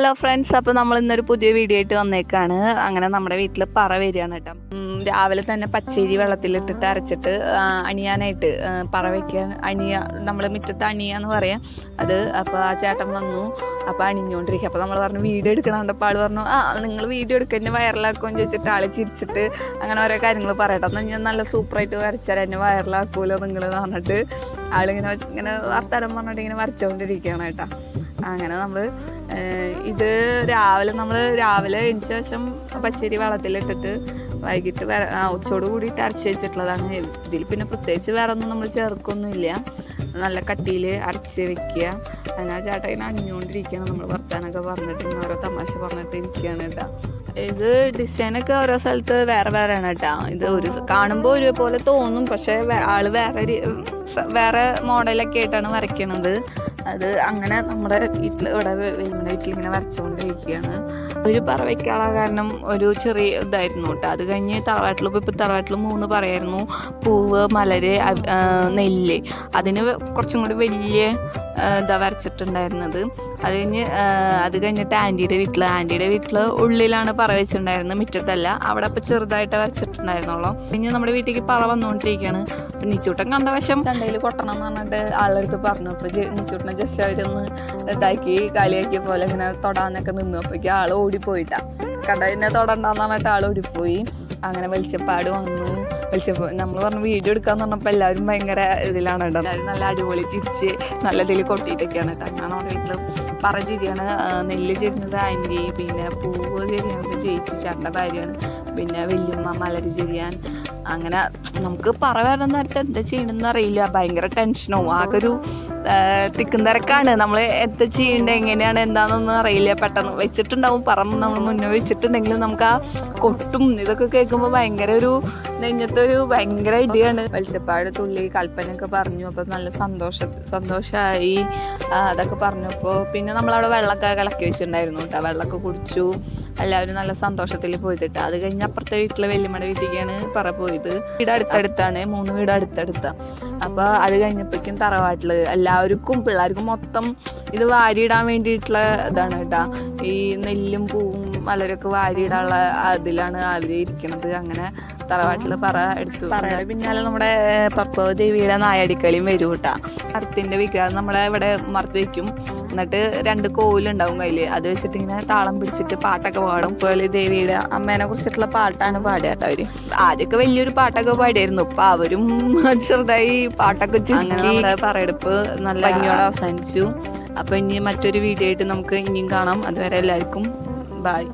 Hello friends അപ്പോൾ നമ്മൾ ഇന്നൊരു പുതിയ വീഡിയോ ആയിട്ട് വന്നേക്കാണ്. അങ്ങനെ നമ്മുടെ വീട്ടിൽ പറ വരികയാണ് കേട്ടോ. രാവിലെ തന്നെ പച്ചരി വെള്ളത്തിലിട്ടിട്ട് അരച്ചിട്ട് അണിയാനായിട്ട് പറ വയ്ക്കാൻ അണിയ നമ്മൾ മുറ്റത്ത് അണിയ എന്ന് പറയാം. അത് അപ്പോൾ ആ ചേട്ടൻ വന്നു. അപ്പോൾ അണിഞ്ഞുകൊണ്ടിരിക്കുക അപ്പോൾ നമ്മൾ പറഞ്ഞു വീഡിയോ എടുക്കണോണ്ടപ്പോൾ ആൾ പറഞ്ഞു ആ നിങ്ങൾ വീഡിയോ എടുക്കുക എന്നെ വൈറലാക്കുമെന്ന് ചോദിച്ചിട്ട് ആൾ ചിരിച്ചിട്ട് അങ്ങനെ ഓരോ കാര്യങ്ങൾ പറയട്ടെ. എന്നാൽ ഞാൻ നല്ല സൂപ്പറായിട്ട് വരച്ചാൽ എന്നെ വൈറലാക്കുമല്ലോ നിങ്ങൾ എന്ന് പറഞ്ഞിട്ട് ആളിങ്ങനെ ഇങ്ങനെ വർത്താനം പറഞ്ഞിട്ട് ഇങ്ങനെ വരച്ചുകൊണ്ടിരിക്കുകയാണ് കേട്ടോ. അങ്ങനെ നമ്മൾ ഇത് രാവിലെ നമ്മൾ രാവിലെ എണിച്ച ശേഷം പച്ചരി വെള്ളത്തിലിട്ടിട്ട് വൈകിട്ട് വര ഉച്ചയോട് കൂടിയിട്ട് അരച്ച് വെച്ചിട്ടുള്ളതാണ് ഇതിൽ പിന്നെ പ്രത്യേകിച്ച് വേറെ ഒന്നും നമ്മൾ ചേർക്കൊന്നുമില്ല. നല്ല കട്ടിയിൽ അരച്ച് വെക്കുക. അതിനാ ചേട്ടൻ ഇങ്ങനെ അണിഞ്ഞുകൊണ്ടിരിക്കുകയാണ്. നമ്മൾ വർത്താനൊക്കെ പറഞ്ഞിട്ട് ഓരോ തമാശ പറഞ്ഞിട്ട് ഇരിക്കുകയാണ് കേട്ടോ. ഇത് ഡിസൈനൊക്കെ ഓരോ സ്ഥലത്ത് വേറെ വേറെ ആണ് കേട്ടോ. ഇത് ഒരു കാണുമ്പോൾ ഒരുപോലെ തോന്നും. പക്ഷേ ആൾ വേറെ വേറെ മോഡലൊക്കെ ആയിട്ടാണ് വരയ്ക്കണത്. അത് അങ്ങനെ നമ്മുടെ വീട്ടിൽ ഇവിടെ വലിയ വീട്ടിൽ ഇങ്ങനെ വരച്ചുകൊണ്ടിരിക്കുകയാണ് ഒരു പറ വയ്ക്കാനുള്ള കാരണം ഒരു ചെറിയ ഇതായിരുന്നു കേട്ടോ അത് കഴിഞ്ഞ് തറവാട്ടിൽ ഇപ്പോൾ തറവാട്ടിൽ മൂന്ന് പറയായിരുന്നു. പൂവ് മലര് നെല്ല്. അതിന് കുറച്ചും കൂടി വലിയ ഇതാ വരച്ചിട്ടുണ്ടായിരുന്നത്. അത് കഴിഞ്ഞ് അത് കഴിഞ്ഞിട്ട് ആന്റിയുടെ വീട്ടിൽ ആന്റിയുടെ വീട്ടിൽ ഉള്ളിലാണ് പറ വെച്ചിട്ടുണ്ടായിരുന്നത് മുറ്റത്തല്ല. അവിടെ അപ്പോൾ ചെറുതായിട്ട് വരച്ചിട്ടുണ്ടായിരുന്നുള്ളൂ. പിന്നെ നമ്മുടെ വീട്ടിലേക്ക് പറ വന്നുകൊണ്ടിരിക്കുകയാണ്. അപ്പം നിച്ചൂട്ടൻ കണ്ട വശം ചണ്ടയിൽ കൊട്ടണം എന്ന് പറഞ്ഞിട്ട് ആളെടുത്ത് പറഞ്ഞു. അപ്പോൾ നിച്ചൂട്ടനെ ജസ്റ്റ് അവരൊന്ന് ഇതാക്കി കളിയാക്കിയ പോലെ ഇങ്ങനെ തൊടാന്നൊക്കെ നിന്നു. അപ്പോഴേക്കും ആൾ ഓടിപ്പോയിട്ടാ. കണ്ട എന്നെ തൊടണ്ടെന്ന് പറഞ്ഞിട്ട് ആൾ ഓടിപ്പോയി. അങ്ങനെ വെളിച്ചപ്പാട് വന്നു. വെളിച്ചപ്പ നമ്മൾ പറഞ്ഞു വീഡിയോ എടുക്കാന്ന് പറഞ്ഞപ്പോൾ എല്ലാവരും ഭയങ്കര ഇതിലാണ് കേട്ടോ. എല്ലാവരും നല്ല അടിപൊളി ചിരിച്ച് നല്ല ഇതിൽ കൊട്ടിയിട്ടൊക്കെയാണ് കേട്ടോ. നമ്മുടെ വീട്ടിൽ പറ ചിരിയാണ് നെല്ല് ചെരുന്നത് ആന്റി പിന്നെ പൂവ് ചെരിയാനത് ചേച്ചി ചേട്ടന്റെ ഭാര്യയാണ് പിന്നെ വല്യമ്മ മലര് ചെരിയാൻ അങ്ങനെ നമുക്ക് പറ നേരത്തെ എന്താ ചെയ്യണമെന്ന് അറിയില്ല. ഭയങ്കര ടെൻഷനോ ആകെ ഒരു തിക്കും തിരക്കാണ്. നമ്മൾ എന്താ ചെയ്യേണ്ടത് എങ്ങനെയാണ് എന്താണെന്നൊന്നും അറിയില്ല. പെട്ടെന്ന് വെച്ചിട്ടുണ്ടാവും. പറമ്പ് നമ്മൾ മുന്നേ വെച്ചിട്ടുണ്ടെങ്കിലും നമുക്ക് ആ കൊട്ടും ഇതൊക്കെ കേൾക്കുമ്പോൾ ഭയങ്കര ഒരു നെഞ്ഞത്തെ ഒരു ഭയങ്കര ഇടിയാണ്. വെളിച്ചപ്പാട് തുള്ളി കൽപ്പനയൊക്കെ പറഞ്ഞു. അപ്പം നല്ല സന്തോഷ സന്തോഷമായി അതൊക്കെ പറഞ്ഞപ്പോൾ പിന്നെ നമ്മളവിടെ വെള്ളമൊക്കെ കലക്കി വെച്ചിട്ടുണ്ടായിരുന്നു കേട്ടോ. വെള്ളമൊക്കെ കുടിച്ചു. എല്ലാവരും നല്ല സന്തോഷത്തിൽ പോയിട്ട് അത് കഴിഞ്ഞ അപ്പുറത്തെ വീട്ടിലെ വല്യമ്മയുടെ വീട്ടിലേക്കാണ് പറ പോയത്. വീട് അടുത്തടുത്താണ്. മൂന്ന് വീട് അടുത്തടുത്ത. അപ്പോൾ അത് കഴിഞ്ഞപ്പോഴേക്കും തറവാട്ടിൽ എല്ലാവർക്കും പിള്ളേർക്കും മൊത്തം ഇത് വാരിയിടാൻ വേണ്ടിയിട്ടുള്ള ഇതാണ് കേട്ടോ. ഈ നെല്ലും പൂവും മലരൊക്കെ വാരിയിടാനുള്ള അതിലാണ് അവർ ഇരിക്കുന്നത്. അങ്ങനെ തറവാട്ടിൽ പറ എടുത്തു. പറയുടെ പിന്നാലെ നമ്മുടെ പർപ്പവ ദേവിയുടെ നായടിക്കളിയും വരും കേട്ടാ. മരത്തിന്റെ വിഗ്രഹം നമ്മളെ ഇവിടെ മറത്ത് വെക്കും എന്നിട്ട് രണ്ട് കോവിലുണ്ടാവും കയ്യിൽ അത് വെച്ചിട്ട് ഇങ്ങനെ താളം പിടിച്ചിട്ട് പാട്ടൊക്കെ പാടും. പോലെ ദേവിയുടെ അമ്മേനെ കുറിച്ചിട്ടുള്ള പാട്ടാണ് പാടുക കേട്ടോ അവർ. ആദ്യമൊക്കെ വലിയൊരു പാട്ടൊക്കെ പാടിയായിരുന്നു. ഇപ്പൊ അവരും ചെറുതായി പാട്ടൊക്കെ അങ്ങനെ നമ്മുടെ പറയെടുപ്പ് നല്ല ഭംഗിയോടെ അവസാനിച്ചു. അപ്പൊ ഇനി മറ്റൊരു വീഡിയോ ആയിട്ട് നമുക്ക് ഇനിയും കാണാം. അതുവരെ എല്ലാവർക്കും ബായ്